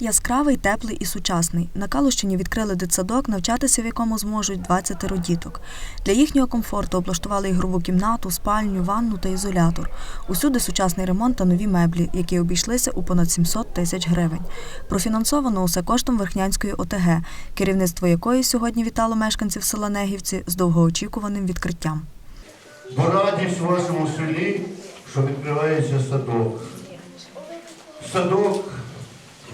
Яскравий, теплий і сучасний. На Калущині відкрили дитсадок, навчатися в якому зможуть 20 діток. Для їхнього комфорту облаштували ігрову кімнату, спальню, ванну та ізолятор. Усюди сучасний ремонт та нові меблі, які обійшлися у понад 700 тисяч гривень. Профінансовано усе коштом Верхнянської ОТГ, керівництво якої сьогодні вітало мешканців села Негівці з довгоочікуваним відкриттям. Бо радість у вашому селі, що відкривається садок. Садок,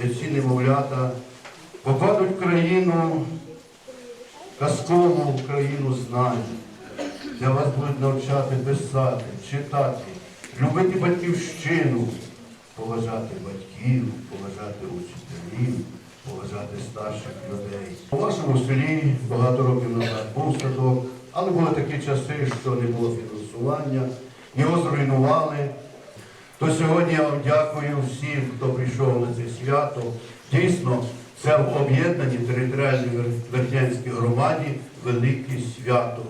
ці немовлята попадуть в країну, казкову країну знань, де вас будуть навчати писати, читати, любити батьківщину, поважати батьків, поважати учителів, поважати старших людей. У вашому селі багато років назад був садок, але були такі часи, що не було фінансування, його зруйнували. То сьогодні я вам дякую всім, хто прийшов на це свято. Дійсно, це в об'єднаній територіальній Вер- Верхнянській громаді велике свято.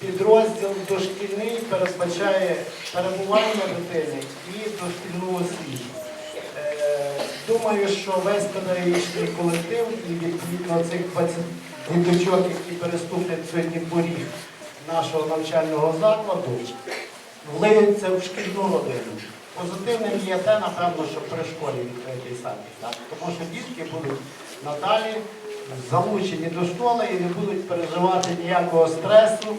Підрозділ дошкільний передбачає перебування дитини і дошкільну освіту. Е, Думаю, що весь педагогічний колектив і відповідно цих 20 діточок, які переступлять сьогодні поріг нашого навчального закладу, влиються в шкільну родину. Позитивним є те, напевно, що при школі відкритий. Так? Тому що дітки будуть надалі залучені до школи і не будуть переживати ніякого стресу.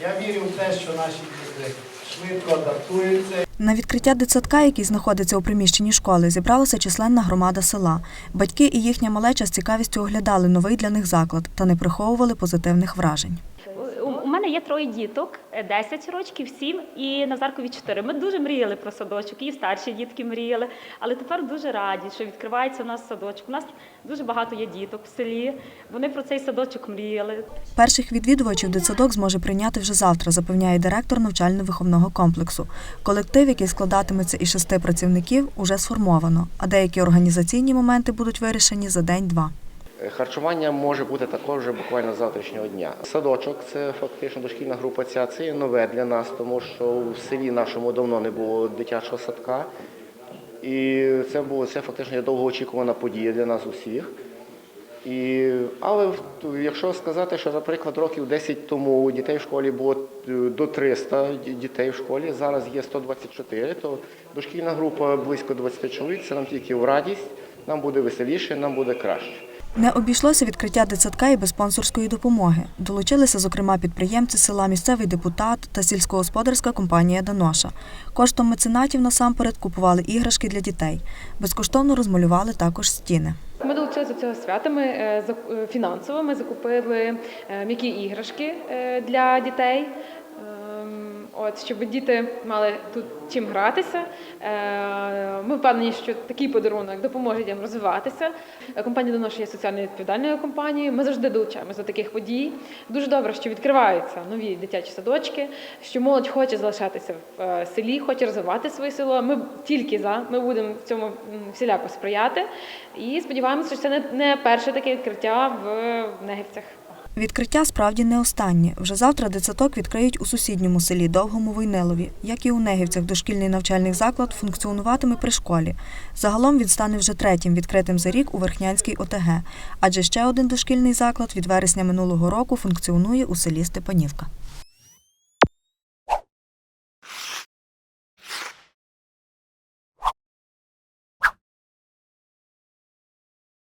Я вірю в те, що наші діти швидко адаптуються. На відкриття дитсадка, який знаходиться у приміщенні школи, зібралася численна громада села. Батьки і їхня малеча з цікавістю оглядали новий для них заклад та не приховували позитивних вражень. Мене є троє діток, е, 10 років, 7 і Назаркові 4. Ми дуже мріяли про садочок, і старші дітки мріяли. Але тепер дуже раді, що відкривається у нас садочок. У нас дуже багато є діток в селі. Вони про цей садочок мріяли. Перших відвідувачів дитсадок зможе прийняти вже завтра, запевняє директор навчально-виховного комплексу. Колектив, який складатиметься із шести працівників, уже сформовано, а деякі організаційні моменти будуть вирішені за день-два. Харчування може бути також буквально з завтрашнього дня. Садочок це фактично дошкільна група. Ця це є нове для нас, тому що в селі нашому давно не було дитячого садка. І це було це фактично довгоочікувана подія для нас усіх. І, але якщо сказати, що, наприклад, років 10 тому дітей в школі було е, до 300 дітей в школі, зараз є 124, то дошкільна група близько 20 чоловік, це нам тільки в радість, нам буде веселіше, нам буде краще. Не обійшлося відкриття дитсадка і без спонсорської допомоги. Долучилися, зокрема, підприємці села, місцевий депутат та сільськогосподарська компанія Даноша. Коштом меценатів насамперед купували іграшки для дітей. Безкоштовно розмалювали також стіни. Ми долучилися до цього свята. Ми е, е, фінансово ми закупили е, м'які іграшки для дітей. От, щоб діти мали тут чим гратися. Е, Ми впевнені, що такий подарунок допоможе їм розвиватися. Компанія «Доноша» є соціально відповідальною компанією. Ми завжди долучаємося до таких подій. Дуже добре, що відкриваються нові дитячі садочки, що молодь хоче залишатися в е, селі, хоче розвивати своє село. Ми тільки за. Ми будемо в цьому всіляко сприяти. І сподіваємося, що це не перше таке відкриття в Негівцях. Відкриття справді не останнє. Вже завтра дитсадок відкриють у сусідньому селі Довгому Войнелові. Як і у Негівцях, дошкільний навчальний заклад функціонуватиме при школі. Загалом він стане вже третім відкритим за рік у Верхнянській ОТГ. Адже ще один дошкільний заклад від вересня минулого року функціонує у селі Степанівка.